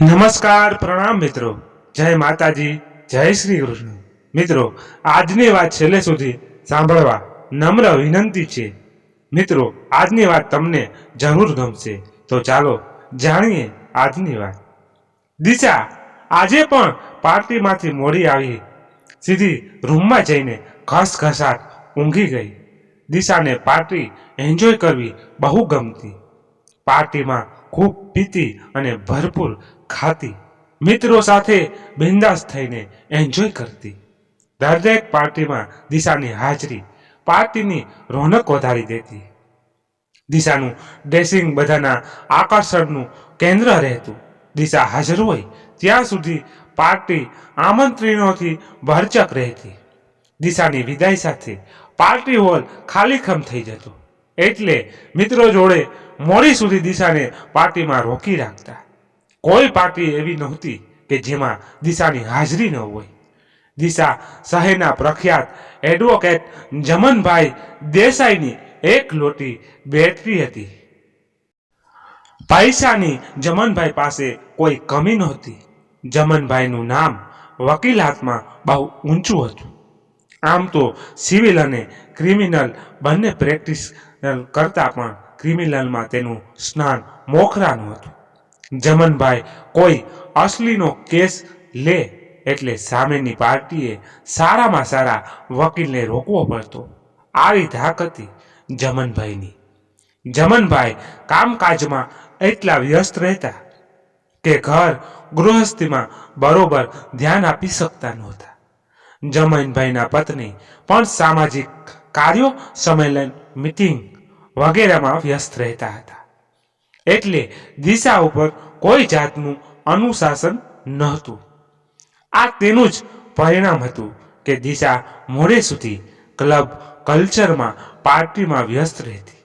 નમસ્કાર, પ્રણામ મિત્રો. જય માતાજી, જય શ્રી કૃષ્ણ. મિત્રો, આજની વાત છેલ્લે સુધી સાંભળવા નમ્ર વિનંતી છે. મિત્રો, આજની વાત તમને જરૂર ગમશે. તો ચાલો જાણીએ આજની વાત. દિશા, આજે પણ પાર્ટીમાંથી મોડી આવી. સીધી રૂમમાં જઈને ઘસઘસાટ ઊંઘી ગઈ. દિશાને પાર્ટી એન્જોય કરવી બહુ ગમતી. પાર્ટીમાં ખૂબ પીતી અને ભરપૂર ખાતી. મિત્રો સાથે બિંદાસ થઈને એન્જોય કરતી. દરેક પાર્ટીમાં દિશાની હાજરી પાર્ટીની રોનક વધારી દેતી. દિશાનું ડ્રેસિંગ બધાના આકર્ષણનું કેન્દ્ર રહેતું. દિશા હાજર હોય ત્યાં સુધી પાર્ટી આમંત્રણોથી ભરચક રહેતી. દિશાની વિદાય સાથે પાર્ટી હોલ ખાલીખમ થઈ જતો. એટલે મિત્રો જોડે મોડી સુધી દિશાને પાર્ટીમાં રોકી રાખતા. કોઈ પાર્ટી એવી નહોતી કે જેમાં દિશાની હાજરી ન હોય. દિશા શહેરના પ્રખ્યાત એડવોકેટ જમનભાઈ દેસાઈની એક લોટી બેટરી હતી. પૈસાની જમનભાઈ પાસે કોઈ કમી નહોતી. જમનભાઈનું નામ વકીલાતમાં બહુ ઊંચું હતું. આમ તો સિવિલ અને ક્રિમિનલ બંને પ્રેક્ટિસ કરતા પણ ક્રિમિનલમાં તેનું સ્નાન મોખરાનું હતું. જમનભાઈ, કોઈ અસલીનો કેસ લે એટલે સામેની પાર્ટીએ સારામાં સારા વકીલને રોકવો પડતો. આવી ધાક હતી જમનભાઈની. જમનભાઈ કામકાજમાં એટલા વ્યસ્ત રહેતા કે ઘર ગૃહસ્થીમાં બરોબર ધ્યાન આપી શકતા નહોતા. જમનભાઈના પત્ની પણ સામાજિક કાર્યો સંમેલન, મિટિંગ વગેરેમાં વ્યસ્ત રહેતા હતા. એટલે દિશા ઉપર કોઈ જાતનું અનુશાસન નહોતું. આ તેનું જ પરિણામ હતું કે દિશા મોડે સુધી ક્લબ કલ્ચરમાં, પાર્ટીમાં વ્યસ્ત રહેતી.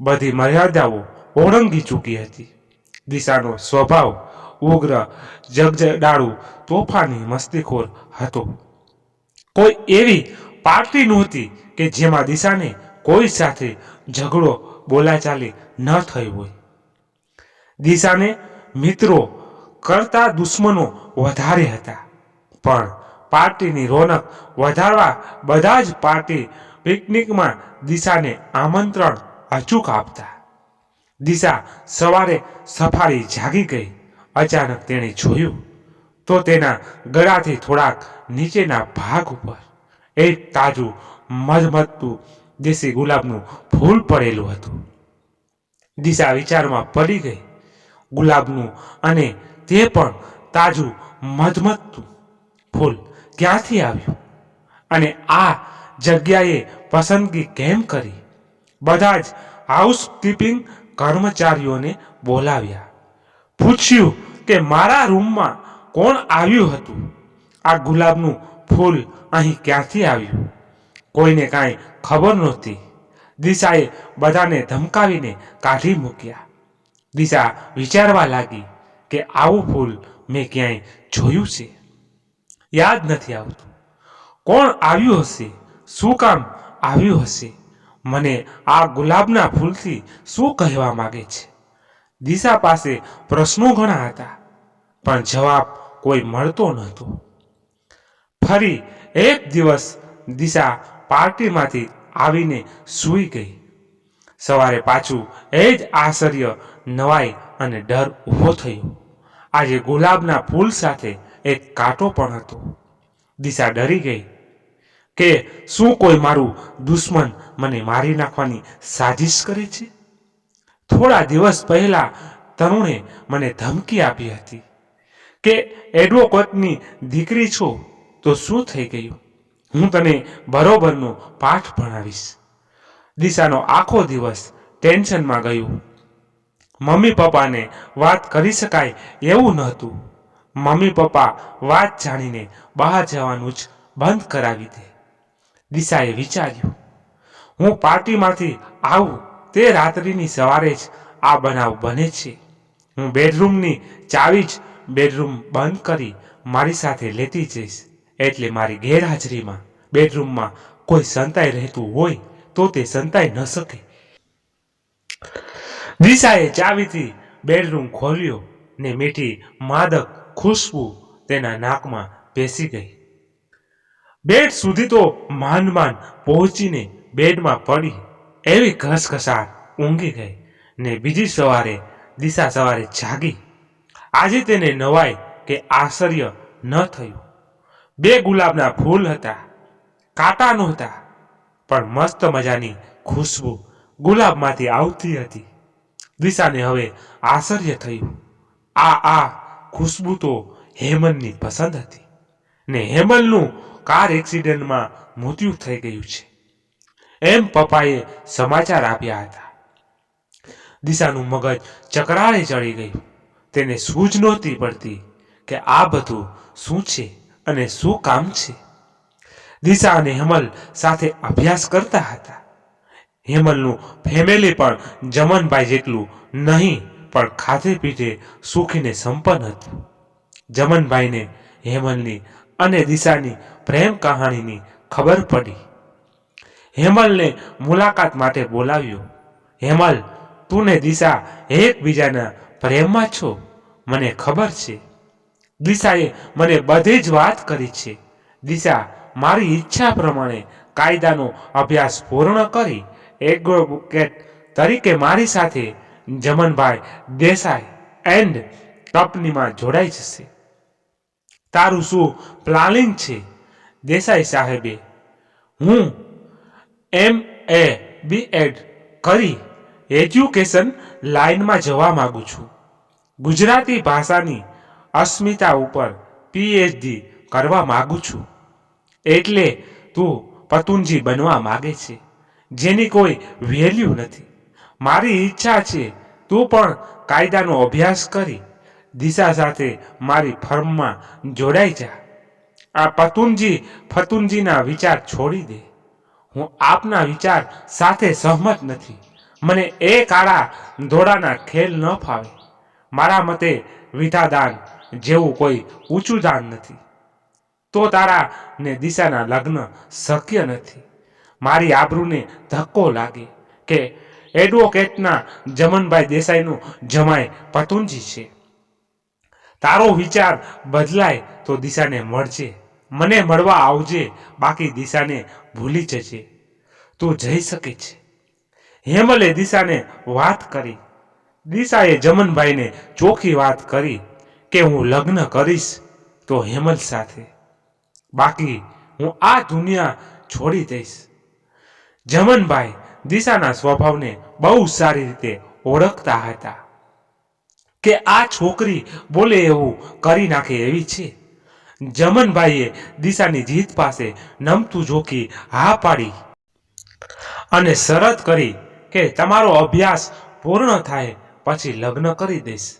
બધી મર્યાદાઓ ઓળંગી ચૂકી હતી. દિશાનો સ્વભાવ ઉગ્ર, જગજડાળુ, તોફાની મસ્તીખોર હતો. કોઈ એવી પાર્ટી નહોતી કે જેમાં દિશાને કોઈ સાથે ઝઘડો બોલાચાલી ન થઈ હોય. દિશાને મિત્રો કરતા દુશ્મનો વધારે હતા. પણ પાર્ટીની રોનક વધારવા બધા જ પાર્ટી પિકનિકમાં દિશાને આમંત્રણ અચૂક આપતા. દિશા સવારે સફારી જાગી ગઈ. અચાનક તેણે જોયું તો તેના ગળાથી થોડાક નીચેના ભાગ ઉપર એક તાજું મધમતું દેશી ગુલાબનું ફૂલ પડેલું હતું. દિશા વિચારમાં પડી ગઈ. ગુલાબનું અને તે પણ તાજું મધમતું ફૂલ ક્યાંથી આવ્યું? અને આ જગ્યાએ પસંદગી કેમ કરી? બધા જ હાઉસકીપિંગ કર્મચારીઓને બોલાવ્યા. પૂછ્યું કે મારા રૂમમાં કોણ આવ્યું હતું? આ ગુલાબનું ફૂલ અહીં ક્યાંથી આવ્યું? કોઈને કાંઈ ખબર નહોતી. દિશાએ બધાને ધમકાવીને કાઢી મૂક્યા. દિશા વિચારવા લાગી કે આવું ફૂલ મેં ક્યાંય જોયું છે? યાદ નથી આવતું. કોણ આવ્યું હશે? શું કામ આવ્યું હશે? મને આ ગુલાબના ફૂલથી શું કહેવા માગે છે? દિશા પાસે પ્રશ્નો ઘણા હતા, પણ જવાબ કોઈ મળતો નહોતો. ફરી એક દિવસ દિશા પાર્ટીમાંથી આવીને સૂઈ ગઈ. સવારે પાછું એ જ આશ્ચર્ય, નવાઈ અને ડર ઊભો થયો. આજે ગુલાબના ફૂલ સાથે એક કાંટો પણ હતો. દિશા ડરી ગઈ કે શું કોઈ મારું દુશ્મન મને મારી નાખવાની સાજિશ કરે છે? થોડા દિવસ પહેલા તરુણે મને ધમકી આપી હતી કે, એડવોકેટની દીકરી છો, તો શું થઈ ગયું? હું તને બરોબરનો પાઠ ભણાવીશ. દિશાનો આખો દિવસ ટેન્શનમાં ગયું. મમ્મી પપ્પાને વાત કરી શકાય એવું નહોતું. મમ્મી પપ્પા વાત જાણીને બહાર જવાનું જ બંધ કરાવી દે. દિશાએ વિચાર્યું, હું પાર્ટીમાંથી આવું તે રાત્રિની સવારે જ આ બનાવ બને છે. હું બેડરૂમની ચાવી જ બેડરૂમ બંધ કરી મારી સાથે લેતી જઈશ. એટલે મારી ગેરહાજરીમાં બેડરૂમમાં કોઈ સંતાઈ રહેતું હોય તો તે સંતાઈ ન શકે. દિશાએ ચાવીથી બેડરૂમ ખોલ્યો ને મીઠી માદક ખુશ્બુ તેના નાકમાં બેસી ગઈ. બેડ સુધી તો માંડ માંડ પહોંચીને બેડમાં પડી. એવી ઘસઘસાટ ઊંઘી ગઈ ને બીજી સવારે દિશા સવારે જાગી. આજે તેને નવાઈ કે આશ્ચર્ય ન થયું. બે ગુલાબના ફૂલ હતા, કાંટા નહોતા પણ મસ્ત મજાની ખુશ્બુ ગુલાબમાંથી આવતી હતી. દિશાને હવે આશ્ચર્ય થયું. આ આ ખુશ્બુ તો હેમલની પસંદ હતી ને હેમલનું કાર એક્સિડન્ટમાં મૃત્યુ થઈ ગયું છે. એમ પપ્પાએ સમાચાર આપ્યા હતા. દિશાનું મગજ ચકરાળે ચડી ગયું. તેને સૂઝ નહોતી પડતી કે આ બધું શું છે અને શું કામ છે? દિશા અને હેમલ સાથે અભ્યાસ કરતા હતા. હેમલનું ફેમિલી પણ જમનભાઈ જેટલું નહીં, પણ ખાધે પીધે સુખીને સંપન્ન હતું. જમનભાઈને હેમલની અને દિશાની પ્રેમ કહાણીની ખબર પડી. હેમલને મુલાકાત માટે બોલાવ્યો. હેમલ, તું ને દિશા એકબીજાના પ્રેમમાં છો? મને ખબર છે. દિશાએ મને બધી જ વાત કરી છે. દિશા મારી ઈચ્છા પ્રમાણે કાયદાનો અભ્યાસ પૂર્ણ કરી એડવોકેટ તરીકે મારી સાથે જમનભાઈ દેસાઈ એન્ડ કંપનીમાં જોડાઈ જશે. તારું શું પ્લાનિંગ છે? દેસાઈ સાહેબે, હું એમ એ બી એડ કરી એજ્યુકેશન લાઇનમાં જવા માગું છું. ગુજરાતી ભાષાની અસ્મિતા ઉપર પીએચડી કરવા માગું છું. એટલે તું પતુંજી બનવા માગે છે, જેની કોઈ વેલ્યુ નથી. મારી ઈચ્છા છે, તું પણ કાયદાનો અભ્યાસ કરી દિશા સાથે મારી ફર્મમાં જોડાઈ જા. આ પતુંજી ફતુંજીના વિચાર છોડી દે. હું આપના વિચાર સાથે સહમત નથી. મને એ કાળા ધોળાના ખેલ ન ફાવે. મારા મતે વિધાદાન જેવું કોઈ ઊંચું દાન નથી. તો તારા ને દિશાના લગ્ન શક્ય નથી. મારી આબરૂને ધક્કો લાગે કે એડવોકેટના જમનભાઈ દેસાઈનું જમાય પતુંજી છે. તારો વિચાર બદલાય તો દિશાને મળજે. મને મળવા આવજે, બાકી દિશાને ભૂલી જજે. તું જઈ શકે છે. હેમલે દિશાને વાત કરી. દિશાએ જમનભાઈને ચોખ્ખી વાત કરી કે હું લગ્ન કરીશ તો હેમલ સાથે. બાકી હું આ દુનિયા છોડી દઈશ. જમનભાઈ દિશાના સ્વભાવને બહુ સારી રીતે ઓળખતા હતા. કે આ છોકરી બોલે એવું કરી નાખે એવી છે? જમનભાઈએ દિશાની જીત પાસે નમતું જોખી હા પાડી અને શરત કરી કે તમારો અભ્યાસ પૂર્ણ થાય પછી લગ્ન કરી દઈશ.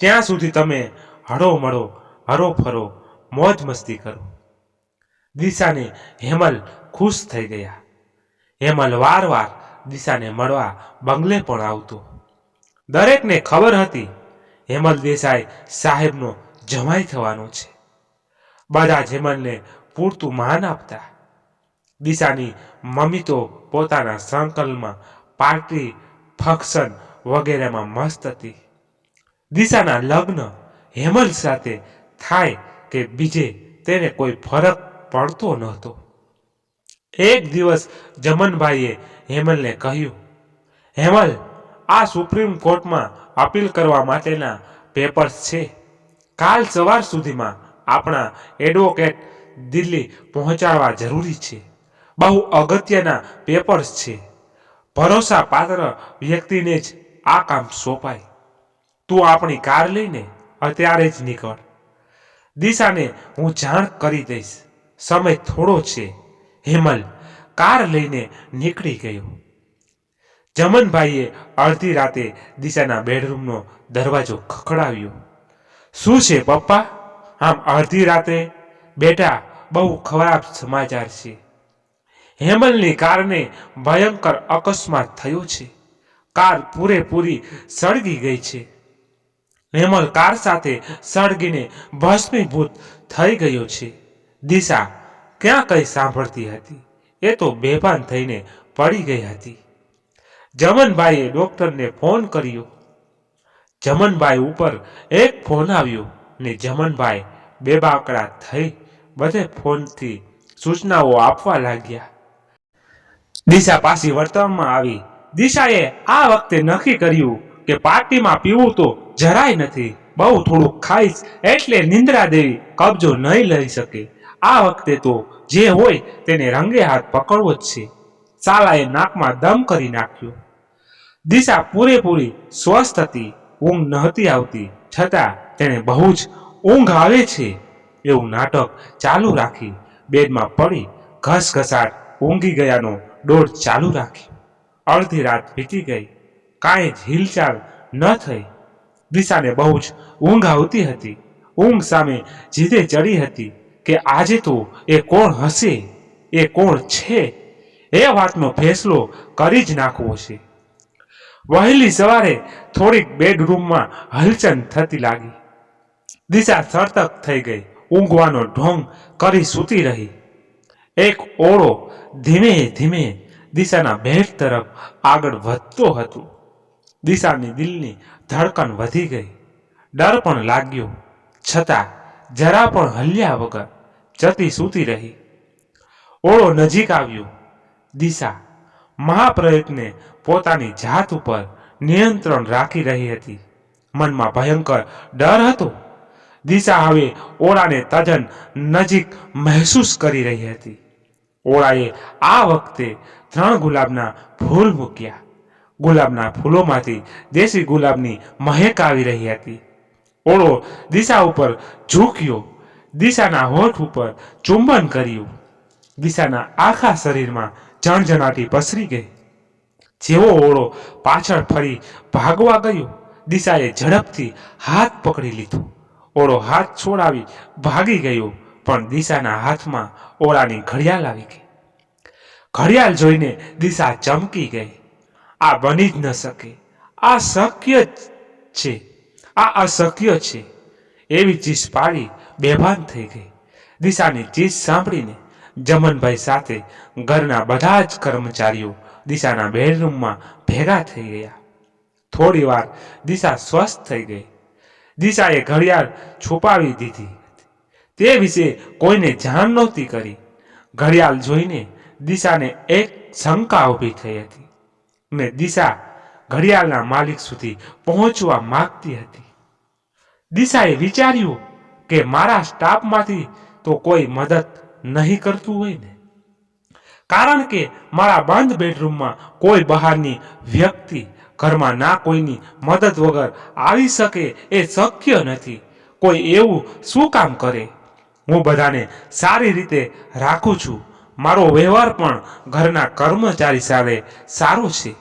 ત્યાં સુધી તમે હળો મળો હરો ફરો મોજ મસ્તી કરો. દિશાને હેમલ ખુશ થઈ ગયા. હેમલ વાર વાર દિશાને મળવા બંગલે પણ આવતો. દરેકને ખબર હતી, હેમલ દેસાઈ સાહેબનો જમાઈ થવાનો છે. બધા જ હેમલને પૂરતું માન આપતા. દિશાની મમ્મી તો પોતાના સંકલમાં પાર્ટી, ફંક્શન વગેરેમાં મસ્ત હતી. દિશાના લગ્ન હેમલ સાથે થાય કે બીજે, તેને કોઈ ફરક પડતો નહોતો એક દિવસ જમનભાઈએ હેમલને કહ્યું, હેમલ, આ સુપ્રીમ કોર્ટમાં અપીલ કરવા માટેના પેપર્સ છે. કાલ સવાર સુધીમાં આપણા એડવોકેટ દિલ્હી પહોંચાડવા જરૂરી છે. બહુ અગત્યના પેપર્સ છે. ભરોસા પાત્ર વ્યક્તિને જ આ કામ સોંપાય. તું આપણી કાર લઈને અત્યારે જ નીકળ. દિશાને હું જાણ કરી દઈશ. સમય થોડો છે. હેમલ કાર લઈને નીકળી ગયો. જમનભાઈએ અડધી રાતે દિશાના બેડરૂમનો દરવાજો ખખડાવ્યો. શું છે પપ્પા? આમ અડધી રાતે? બેટા, બહુ ખરાબ સમાચાર છે. હેમલની કારને ભયંકર અકસ્માત થયો છે. કાર પૂરેપૂરી સળગી ગઈ છે. હેમલ કાર સાથે સળગીને ભસ્મીભૂત થઈ ગયો છે. દિશા ક્યાં કઈ સાંભળતી હતી? એ તો બેભાન થઈને પડી ગઈ હતી. જમનભાઈએ ડોક્ટરને ફોન કર્યો. જમનભાઈ ઉપર એક ફોન આવ્યો ને જમનભાઈ બેબાકડા થઈ બધે ફોનથી સૂચનાઓ આપવા લાગ્યા. દિશા પાછી વર્તનમાં આવી. દિશાએ આ વખતે નક્કી કર્યું કે પાર્ટીમાં પીવું તો જરાય નથી. બહુ થોડુંક ખાઈશ એટલે નિંદ્રા દેવી કબજો નહીં લઈ શકે. આ વખતે તો જે હોય તેને રંગે હાથ પકડવો જ છે. સાલાએ નાકમાં દમ કરી નાખ્યો. દિશા પૂરેપૂરી સ્વસ્થ હતી, ઊંઘ નહોતી આવતી. છતાં તેણે બહુ જ ઊંઘ આવે છે એવું નાટક ચાલુ રાખી. બેડમાં પડી ઘસઘસાટ ઊંઘી ગયાનો દોડ ચાલુ રાખી. અડધી રાત વીતી ગઈ. કાંઈ જ હિલચાલ ન થઈ. દિશાને બહુ જ ઊંઘ આવતી હતી. ઊંઘ સામે જીદે ચડી હતી. કે આજે તો એ કોણ હશે? એ કોણ છે? એ વાતનો ફેસલો કરી જ નાખવો છે. વહેલી સવારે થોડીક બેડરૂમમાં હલચલ થતી લાગી. દિશા સર્તક થઈ ગઈ. ઊંઘવાનો ઢોંગ કરી સૂતી રહી. એક ઓળો ધીમે ધીમે દિશાના ભેટ તરફ આગળ વધતો હતો. દિશાની દિલની ધડકન વધી ગઈ. ડર પણ લાગ્યો. છતાં જરા પણ હલ્યા વગર જતી સૂતી રહી. ઓળો નજીક આવ્યો. દિશા મહાપ્રયત્ને પોતાની જાત ઉપર નિયંત્રણ રાખી રહી હતી. મનમાં ભયંકર ડર હતો. દિશા હવે ઓળાને તદ્દન નજીક મહેસૂસ કરી રહી હતી. ઓળાએ આ વખતે ત્રણ ગુલાબના ફૂલ મૂક્યા. ગુલાબના ફૂલોમાંથી દેશી ગુલાબની મહેક આવી રહી હતી. ઓળો દિશા ઉપર ઝૂક્યો, દિશાના હોઠ ઉપર ચુંબન કર્યું. દિશાના આખા શરીરમાં જણજણાટી પસરી ગઈ. જેવો ઓળો પાછળ ફરી ભાગવા ગયો, દિશાએ ઝડપથી હાથ પકડી લીધો. ઓળો હાથ છોડાવી ભાગી ગયો, પણ દિશાના હાથમાં ઓળાની ઘડિયાળ આવી ગઈ. ઘડિયાળ જોઈને દિશા ચમકી ગઈ. આ બની જ ન શકે. આ શક્ય જ છે. આ અશક્ય છે. એવી ચીસ પાડી બેભાન થઈ ગઈ. દિશાની ચીસ સાંભળીને જમનભાઈ સાથે ઘરના બધા જ કર્મચારીઓ દિશાના બેડરૂમમાં ભેગા થઈ ગયા. થોડી વાર દિશા સ્વસ્થ થઈ ગઈ. દિશાએ ઘડિયાળ છુપાવી દીધી તે વિશે કોઈને જાણ નહોતી કરી. ઘડિયાળ જોઈને દિશાને એક શંકા ઊભી થઈ હતી ને દિશા ઘડિયાળના માલિક સુધી પહોંચવા માગતી હતી. દિશાએ વિચાર્યું કે મારા સ્ટાફમાંથી તો કોઈ મદદ નહીં કરતું હોય ને. કારણ કે મારા બંધ બેડરૂમમાં કોઈ બહારની વ્યક્તિ ઘરમાં ના કોઈની મદદ વગર આવી શકે એ શક્ય નથી. કોઈ એવું શું કામ કરે? હું બધાને સારી રીતે રાખું છું. મારો વ્યવહાર પણ ઘરના કર્મચારી સાથે સારો છે.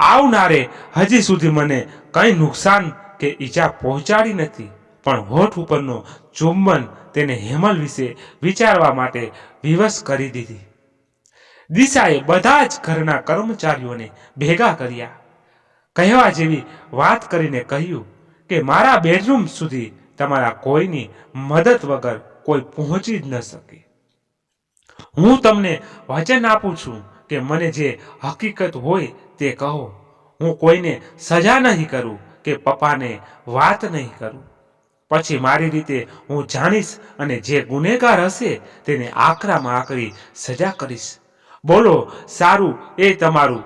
આવનારે હજી સુધી મને કંઈ નુકસાન કે ઈજા પહોંચાડી નથી. પણ હોઠ ઉપરનો ચુંબન તેને હેમલ વિશે વિચારવા માટે વિવશ કરી દીધી. દિશાએ બધા જ ઘરના કર્મચારીઓને ભેગા કર્યા. કહેવા જેવી વાત કરીને કહ્યું કે, મારા બેડરૂમ સુધી તમારા કોઈની મદદ વગર કોઈ પહોંચી જ ન શકે. હું તમને વચન આપું છું કે મને જે હકીકત હોય તે કહો. હું કોઈને સજા નહીં કરું કે પપ્પાને વાત નહીં કરું. પછી મારી રીતે હું જાણીશ અને જે ગુનેગાર હશે તેને આકરામાં આકરી સજા કરીશ. બોલો, સારું એ તમારું.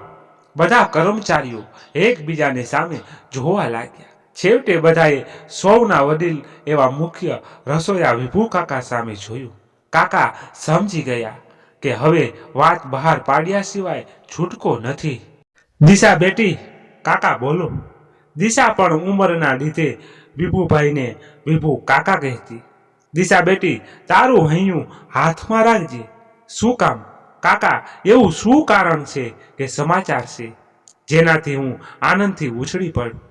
બધા કર્મચારીઓ એકબીજાને સામે જોવા લાગ્યા. છેવટે બધાએ સૌના વડીલ એવા મુખ્ય રસોયા વિભુ કાકા સામે જોયું. કાકા સમજી ગયા કે હવે વાત બહાર પાડ્યા સિવાય છૂટકો નથી. દિશા બેટી, કાકા બોલો. દિશા પણ ઉંમરના લીધે વિભુભાઈને વિભુ કાકા કહેતી, દિશા બેટી, તારું હૈયું હાથમાં રાખજે. શું કામ? કાકા, એવું શું કારણ છે કે સમાચાર છે? જેનાથી હું આનંદથી ઉછળી પડું.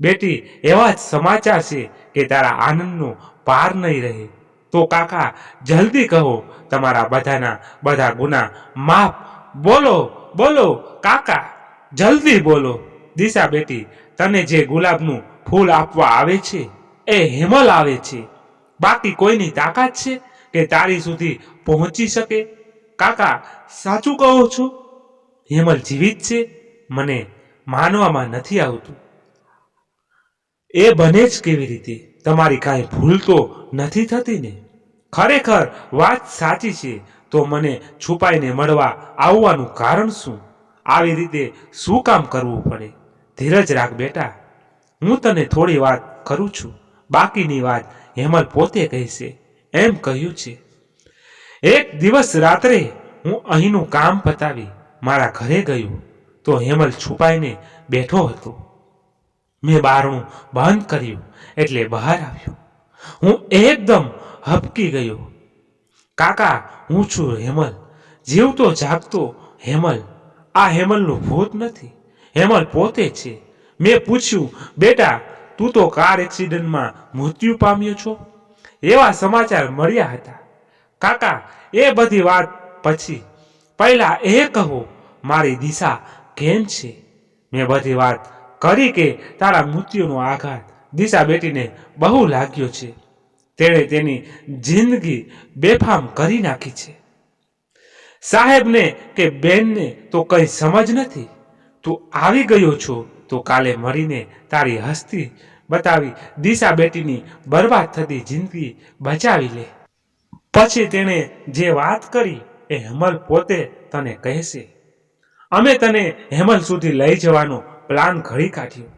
બેટી, એવા જ સમાચાર છે કે તારા આનંદનો પાર નહીં રહે. તો કાકા, જલ્દી કહો, તમારા બધાના બધા ગુના માફ. બોલો બોલો, કાકા, જલ્દી બોલો. દિશા બેટી તને જે ગુલાબનું ફૂલ આપવા આવે છે, એ હેમલ આવે છે. બાકી કોઈની તાકાત છે કે તારી સુધી પહોંચી શકે? કાકા, સાચું કહો છો? હેમલ જીવિત છે, મને માનવામાં નથી આવતું. એ બને જ કેવી રીતે? તમારી કાંઈ ભૂલ તો નથી થતી ને? ખરેખર વાત સાચી છે, તો મને છુપાઈને મળવા આવવાનું કારણ શું? આવી રીતે શું કામ કરવું પડે? ધીરજ રાખ બેટા. હું તને થોડી વાત કરું છું. બાકીની વાત હેમલ પોતે કહેશે. એમ કહ્યું છે. એક દિવસ રાત્રે હું અહીંનું કામ પતાવી મારા ઘરે ગયું તો હેમલ છુપાઈને બેઠો હતો. મેં બારણું બંધ કર્યું એટલે બહાર આવ્યો. હું એકદમ હબકી ગયો. કાકા, હું છું હેમલ. જીવતો જાગતો હેમલ. આ હેમલનું ભૂત નથી. હેમલ પોતે છે. મેં પૂછ્યું, બેટા, તું તો કાર એક્સિડન્ટમાં મૃત્યુ પામ્યો છો? એવા સમાચાર મળ્યા હતા. કાકા, એ બધી વાત પછી. પહેલા એ કહો, મારી દિશા કેમ છે? મેં બધી વાત કરી કે તારા મૃત્યુનો આઘાત દિશા બેટીને બહુ લાગ્યો છે. તેણે તેની જિંદગી બેફામ કરી નાખી છે. સાહેબને કે બેનને તો કંઈ સમજ નથી. તું આવી ગયો છો, તો કાલે મળીને તારી હસ્તી બતાવી, દિશા બેટીની બરબાદ થતી જિંદગી બચાવી લે. પછી તેણે જે વાત કરી, એ હેમલ પોતે તને કહેશે. અમે તને હેમલ સુધી લઈ જવાનો પ્લાન ઘડી કાઢ્યો.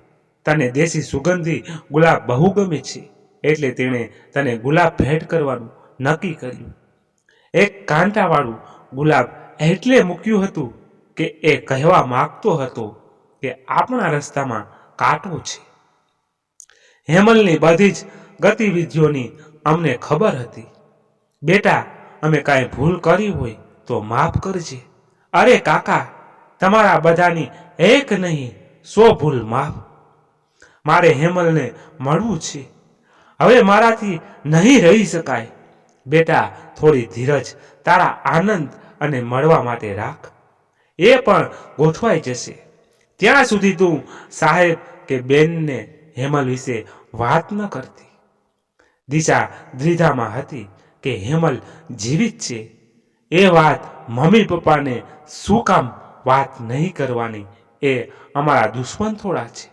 તને દેશી સુગંધી ગુલાબ બહુ ગમે છે, એટલે તેણે તને ગુલાબ ભેટ કરવાનું નક્કી કર્યું. એક કાંટાવાળું ગુલાબ એટલે મૂક્યું હતું કે એ કહેવા માગતો હતો કે આપણા રસ્તામાં કાંટો છે. હેમલની બધી જ ગતિવિધિઓની અમને ખબર હતી. બેટા, અમે કાંઈ ભૂલ કરી હોય તો માફ કરજે. અરે કાકા, તમારા બધાની એક નહીં, સો ભૂલ માફ. મારે હેમલને મળવું છે. હવે મારાથી નહીં રહી શકાય. બેટા, થોડી ધીરજ, તારા આનંદ અને મળવા માટે રાખ. એ પણ ગોઠવાઈ જશે. ત્યાં સુધી તું સાહેબ કે બેનને હેમલ વિશે વાત ન કરતી. દિશા દ્વિધામાં હતી કે હેમલ જીવિત છે. એ વાત મમ્મી પપ્પાને શું કામ વાત નહીં કરવાની એ અમારા દુશ્મન થોડા છે.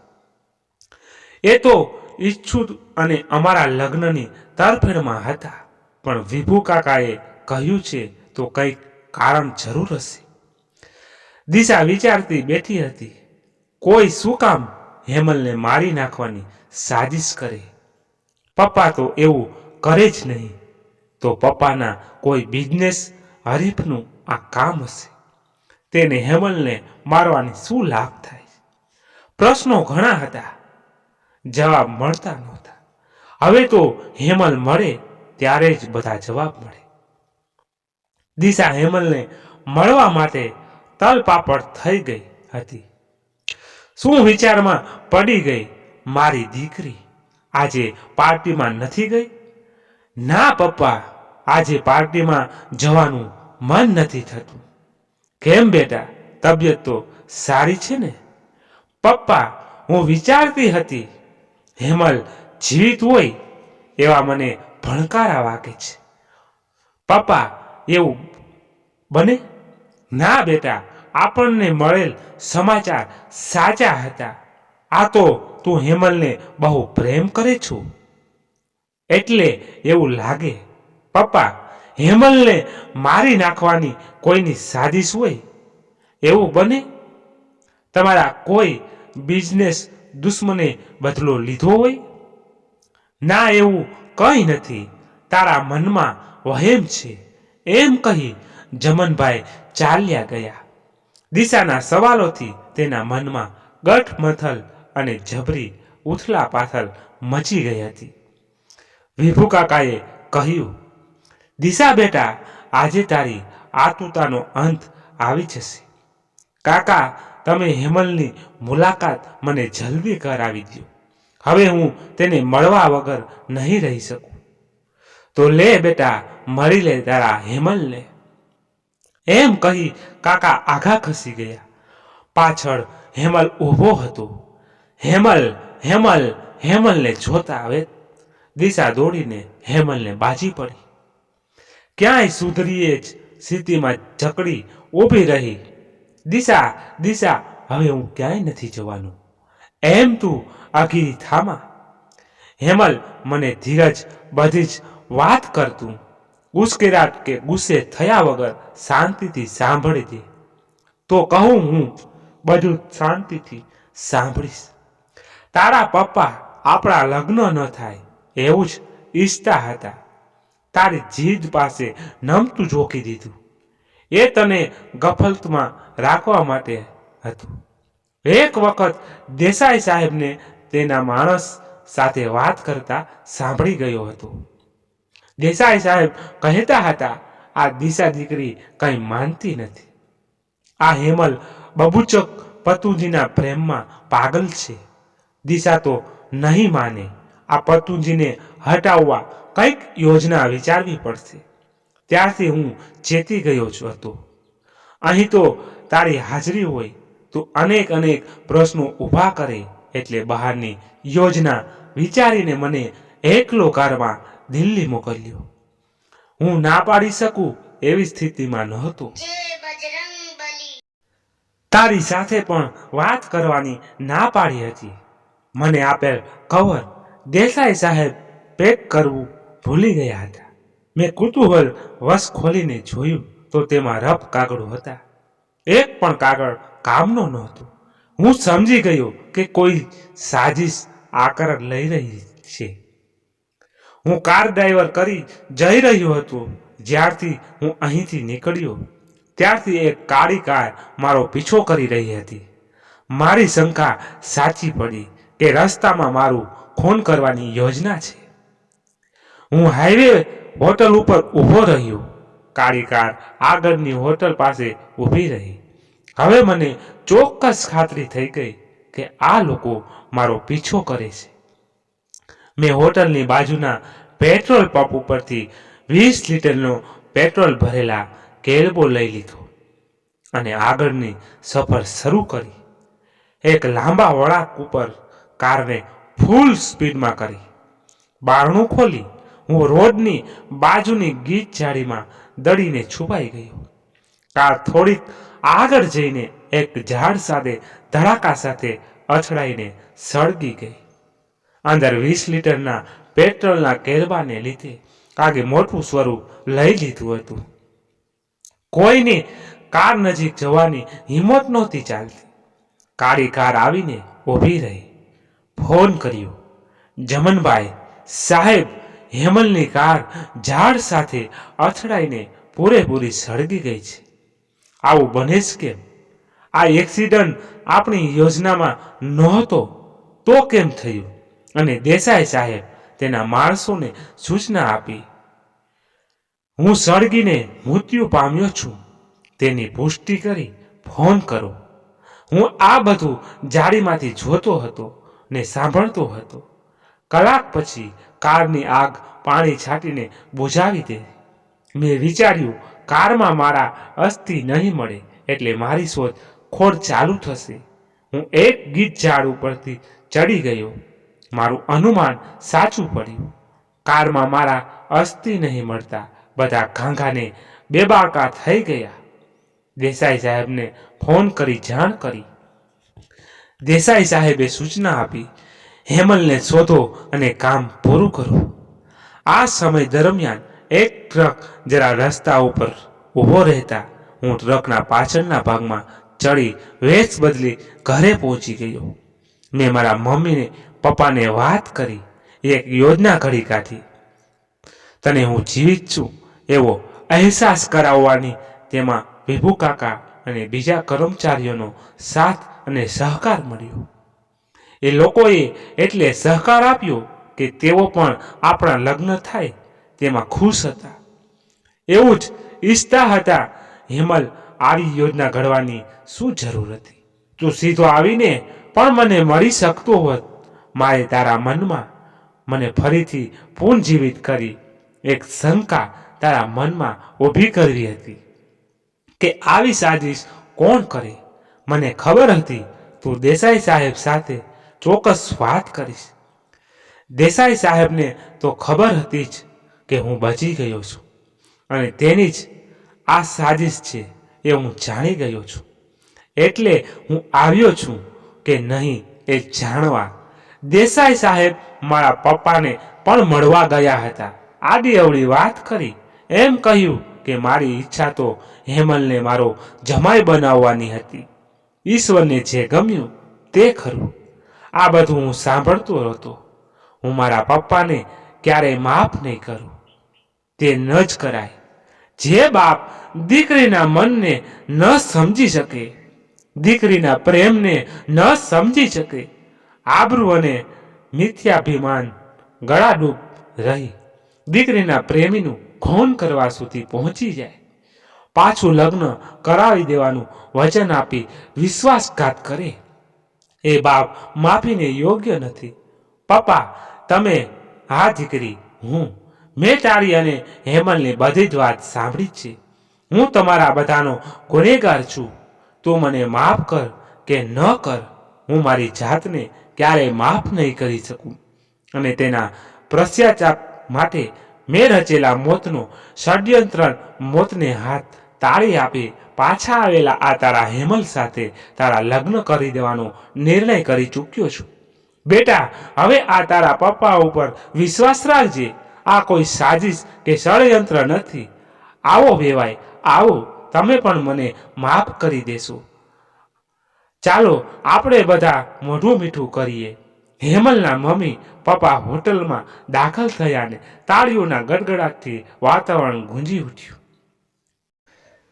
એ તો ઈચ્છું અને અમારા લગ્નની તરફેણમાં હતા. પણ વિભુ કાકાએ કહ્યું છે તો કંઈક કારણ જરૂર હશે. દિશા વિચારતી બેઠી હતી. કોઈ શું કામ હેમલને મારી નાખવાની સાજિશ કરે. પપ્પા તો એવું કરે જ નહીં. તો પપ્પાના કોઈ બિઝનેસ હરીફનું આ કામ હશે. તેને હેમલને મારવાની શું લાભ થાય? પ્રશ્નો ઘણા હતા. જવાબ મળતા નહોતા. હવે તો હેમલ મળે ત્યારે જ બધા જવાબ મળે. દિશા હેમલને મળવા માટે તલપાપડ થઈ ગઈ હતી. શું વિચારમાં પડી ગઈ મારી દીકરી? આજે પાર્ટીમાં નથી ગઈ? ના, પપ્પા, આજે પાર્ટીમાં જવાનું મન નથી થતું. કેમ બેટા? તબિયત તો સારી છે ને? પપ્પા, હું વિચારતી હતી, હેમલ જીવિત હોય એવા મને ભણકારા વાગે છે. પપ્પા, એવું બને? ના બેટા, આપણને મળેલ સમાચાર સાચા હતા. આ તો તું હેમલને બહુ પ્રેમ કરે છું. એટલે એવું લાગે, પપ્પા, હેમલને મારી નાખવાની કોઈની સાજિશ હોય? એવું બને? તમારા કોઈ બિઝનેસ દુશ્મને બદલો લીધો હોય? ના, એવું કંઈ નથી. તારા મનમાં વહેમ છે. એમ કહી જમનભાઈ ચાલ્યા ગયા. દિશાના સવાલોથી તેના મનમાં ગઠમથલ અને જબરી ઉથલા પાથલ મચી ગઈ હતી. વિભુ કાકાએ કહ્યું, દિશા બેટા, આજે તારી આતુતાનો અંત આવી જશે. કાકા, તમે હેમલની મુલાકાત મને જલ્દી કરાવી દો હવે હું તેને મળવા વગર નહીં રહી શકું. તો લે બેટા, મળી લે તારા હેમલને. એમ કહી કાકા આઘા ખસી ગયા. પાછળ હેમલ ઊભો હતો. હેમલ હેમલ, હેમલને જોતા આવે દિશા દોડીને હેમલને બાજી પડી. ક્યાંય સુધરીએ જ સ્થિતિમાં જકડી ઊભી રહી. દિશા દિશા, હવે હું ક્યાંય નથી જવાનું. એમ તું આઘી થામા. હેમલ મને ધીરજ બધી જ વાત કરતું. ઉશ્કેરાટ કે ગુસ્સે થયા વગર શાંતિથી સાંભળી દે. તો કહું હું બધું શાંતિથી સાંભળીશ. તારા પપ્પા આપણા લગ્ન ન થાય, એવું જ ઈચ્છતા હતા. તારી જીદ પાસે નમતું જોકી દીધું. એ તને ગફલતમાં રાખવા માટે હતું. એક વખત દેસાઈ સાહેબને તેના માણસ સાથે વાત કરતા સાંભળી ગયો હતો. દેસાઈ સાહેબ કહેતા હતા, આ દિશા દીકરી કંઈ માનતી નથી. આ હેમલ બબુચક પતુજીના પ્રેમમાં પાગલ છે. દિશા તો નહીં માને. આ પતુજીને હટાવવા કંઈક યોજના વિચારવી પડશે. ત્યારથી હું ચેતી ગયો છું હતો. અહીં તો તારી હાજરી હોય. તો અનેક અનેક પ્રશ્નો ઊભા કરે એટલે બહારની યોજના વિચારીને મને એકલો કારમાં દિલ્હી મોકલ્યો. હું ના પાડી શકું એવી સ્થિતિમાં નહોતો તારી સાથે પણ વાત કરવાની ના પાડી હતી. મને આપેલ કવર દેસાઈ સાહેબ પેક કરવું ભૂલી ગયા હતા. મેં કુતૂહલ વશ ખોલીને જોયું તો તેમાં રફ કાગળો હતા. એક પણ કાગળ કામનો નહોતો. હું સમજી ગયો કે કોઈ સાજિશ આકાર લઈ રહી છે. હું કાર ડ્રાઈવર કરી જઈ રહ્યો હતો. જ્યારથી હું અહીંથી નીકળ્યો, ત્યારથી એક કાળી કાર મારો પીછો કરી રહી હતી. મારી શંકા સાચી પડી કે રસ્તામાં મારું ખૂન કરવાની યોજના છે. હું હાઈવે હોટલ ઉપર ઊભો રહ્યો. કાળી કાર આગળની હોટલ પાસે ઊભી રહી. હવે મને ચોક્કસ ખાતરી થઈ ગઈ કે આ લોકો મારો પીછો કરે છે. મેં હોટલની બાજુના પેટ્રોલ પંપ ઉપરથી વીસ લીટરનો પેટ્રોલ ભરેલા કેલબો લઈ લીધો અને આગળની સફર શરૂ કરી. એક લાંબા વળાંક ઉપર કારને ફૂલ સ્પીડમાં કરી. બારણું ખોલી હું રોડની બાજુની ગીચ ઝાડીમાં દડીને છુપાઈ ગયો. કાર થોડીક આગળ જઈને એક ઝાડ સાથે ધડાકા સાથે અથડાઈને સળગી ગઈ. અંદર વીસ લીટરના પેટ્રોલના કેરબાને લીધે કાગે મોટું સ્વરૂપ લઈ લીધું હતું. કોઈને કાર નજીક જવાની હિંમત નહોતી ચાલતી. કાળી કાર આવીને ઊભી રહી. ફોન કર્યો. જમનભાઈ સાહેબ, હેમલની કાર ઝાડ સાથે અથડાઈને પૂરેપૂરી સળગી ગઈ છે. આવું બને જ કેમ? આ એક્સિડન્ટ આપણી યોજનામાં નહોતો તો કેમ થયું? અને દેસાઈ સાહેબ તેના માણસોને સૂચના આપી, હું સળગીને મૃત્યુ પામ્યો છું. તેની પુષ્ટિ કરી ફોન કરો. હું આ બધું જાળીમાંથી જોતો હતો ને સાંભળતો હતો. કલાક પછી કારની આગ પાણી છાંટીને બુઝાવી દે. મેં વિચાર્યું, કારમાં મારા અસ્થિ નહીં મળે એટલે મારી શોધ ખોડ ચાલુ થશે. હું એક ગીત ઝાડ ઉપરથી ચડી ગયો. મારું અનુમાન સાચું પડ્યું. કારમાં મારા અસ્થિ નહીં મળતા. બધા ઘાંઘાને બેબાકા થઈ ગયા. દેસાઈ સાહેબને ફોન કરી જાણ કરી. દેસાઈ સાહેબે સૂચના આપી, હેમલને શોધો અને કામ પૂરું કરો. આ સમય દરમિયાન એક ટ્રક જરા રસ્તા ઉપર ઊભો રહેતા હું ટ્રકના પાછળના ભાગમાં ચડી વેશ બદલી ઘરે પહોંચી ગયો. મેં મારા મમ્મીને પપ્પાને વાત કરી, એક યોજના ઘડી કાઢી. તને હું જીવિત છું, એવો અહેસાસ કરાવવાની તેમાં ભીભુ કાકા અને બીજા કર્મચારીઓનો સાથ અને સહકાર મળ્યો. એ લોકોએ એટલે સહકાર આપ્યો કે તેઓ પણ આપણા લગ્ન થાય, તેમાં ખુશ હતા. એવું જ ઈચ્છતા હતા, હેમલ, આવી યોજના ઘડવાની શું જરૂર હતી? તું સીધો આવીને પણ મને મળી શકતો હોત. મારે તારા મનમાં મને ફરીથી પુનઃજીવિત કરી એક શંકા તારા મનમાં ઊભી કરવી હતી કે આવી સાજિશ કોણ કરે? મને ખબર હતી તું દેસાઈ સાહેબ સાથે ચોક્કસ વાત કરીશ. દેસાઈ સાહેબને તો ખબર હતી જ કે હું બચી ગયો છું અને તેની જ આ સાજિશ છે એ હું જાણી ગયો છું. એટલે હું આવ્યો છું કે નહીં એ જાણવા દેસાઈ સાહેબ મારા પપ્પાને પણ મળવા ગયા હતા. આડી અવળી વાત કરી. એમ કહ્યું કે મારી ઈચ્છા તો હેમલને મારો જમાઈ બનાવવાની હતી. ઈશ્વરને જે ગમ્યું તે ખરું. આ બધું હું સાંભળતો હતો. હું મારા પપ્પાને ક્યારેય માફ નહીં કરું. તે ન જ કરાય. જે બાપ દીકરીના મનને ન સમજી શકે, દીકરીના પ્રેમને ન સમજી શકે આબરૂ અને મિથ્યાભિમાન ગળાડૂબ રહી. દીકરીના પ્રેમીનું ખૂન કરવા સુધી પહોંચી જાય. પાછું લગ્ન કરાવી દેવાનું વચન આપી વિશ્વાસઘાત કરે. એ બાપ માફીને યોગ્ય નથી. પપ્પા, તમે હા દીકરી હું. મેં તારી અને હેમલની બધી જ વાત સાંભળી છે. હું તમારા બધાનો ગુનેગાર છું. તું મને માફ કર કે ન કર. હું મારી જાતને ક્યારેય માફ નહીં કરી શકું. અને તેના પ્રશ્યાચાપ માટે મેં રચેલા મોતનો ષડયંત્ર મોતને હાથ તાળી આપી પાછા આવેલા આ તારા હેમલ સાથે તારા લગ્ન કરી દેવાનો નિર્ણય કરી ચૂક્યો છું. બેટા, હવે આ તારા પપ્પા ઉપર વિશ્વાસ રાખજે. આ કોઈ સાજિશ કે ષડયંત્ર નથી. આવો વેવાય, આવો, તમે પણ મને માફ કરી દેશો. ચાલો આપણે બધા મોઢું મીઠું કરીએ. હેમલના મમ્મી પપ્પા હોટલમાં દાખલ થયા ને તાળીઓના ગડગડાટથી વાતાવરણ ગુંજી ઉઠ્યું.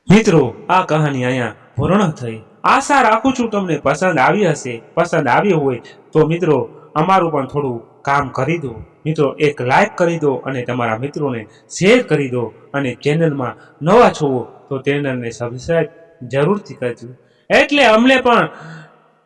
મિત્રો, આ કહાની અહીંયા પૂર્ણ થઈ. આશા રાખું છું તમને પસંદ આવી હશે. પસંદ આવી હોય તો મિત્રો, અમારું પણ થોડું કામ કરી દો. મિત્રો, એક લાઈક કરી દો અને તમારા મિત્રોને શેર કરી દો અને ચેનલમાં નવા છો તો ચેનલને સબસ્ક્રાઈબ જરૂરથી કરજો. એટલે અમને પણ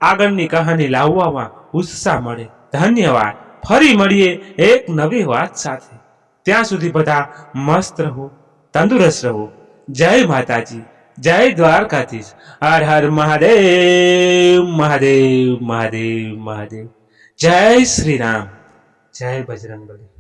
આગળની કહાની લાવવામાં ઉત્સાહ મળે. ધન્યવાદ. ફરી મળીએ એક નવી વાત સાથે. ત્યાં સુધી બધા મસ્ત રહો, તંદુરસ્ત રહો. જય માતાજી. જય દ્વારકાધીશ. હર હર મહાદેવ મહાદેવ મહાદેવ મહાદેવ. જય શ્રી રામ. જય બજરંગબલી.